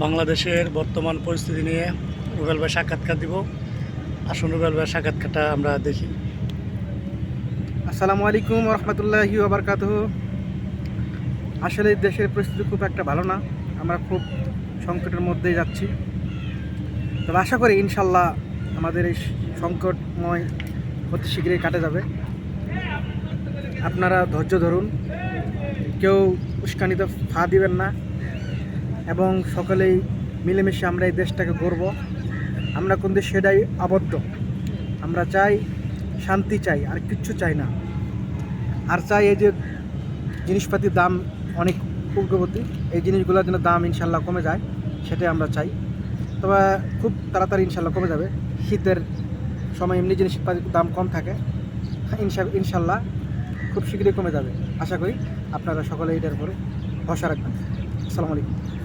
বাংলাদেশের বর্তমান পরিস্থিতি নিয়ে রুবেল ভাই সাক্ষাৎকার দিব। আসুন রুবেল ভাই সাক্ষাৎকারটা আমরা দেখি। আসসালামু আলাইকুম রহমতুল্লাহি ওবরকাত আসলে দেশের পরিস্থিতি খুব একটা ভালো না। আমরা খুব সংকটের মধ্যেই যাচ্ছি। তবে আশা করি ইনশাল্লাহ আমাদের এই সংকটময় অতি শীঘ্রই কাটে যাবে। আপনারা ধৈর্য ধরুন। কেউ উস্কানিতে ফা দিবেন না। এবং সকলেই মিলেমিশে আমরা এই দেশটাকে গড়ব আমরা কিন্তু সেটাই আবদ্ধ। আমরা চাই শান্তি চাই, আর কিচ্ছু চাই না। আর চাই এই যে জিনিসপাতির দাম অনেক উগ্রগতি এই জিনিসগুলোর জন্য দাম ইনশাল্লাহ কমে যায়, সেটাই আমরা চাই। তবে খুব তাড়াতাড়ি ইনশাল্লাহ কমে যাবে। শীতের সময় এমনি জিনিসপাতির দাম কম থাকে। ইনশা ইনশাল্লাহ খুব শীঘ্রই কমে যাবে। আশা করি আপনারা সকলে এটার উপরে ভরসা রাখবেন। আসসালামু আলাইকুম।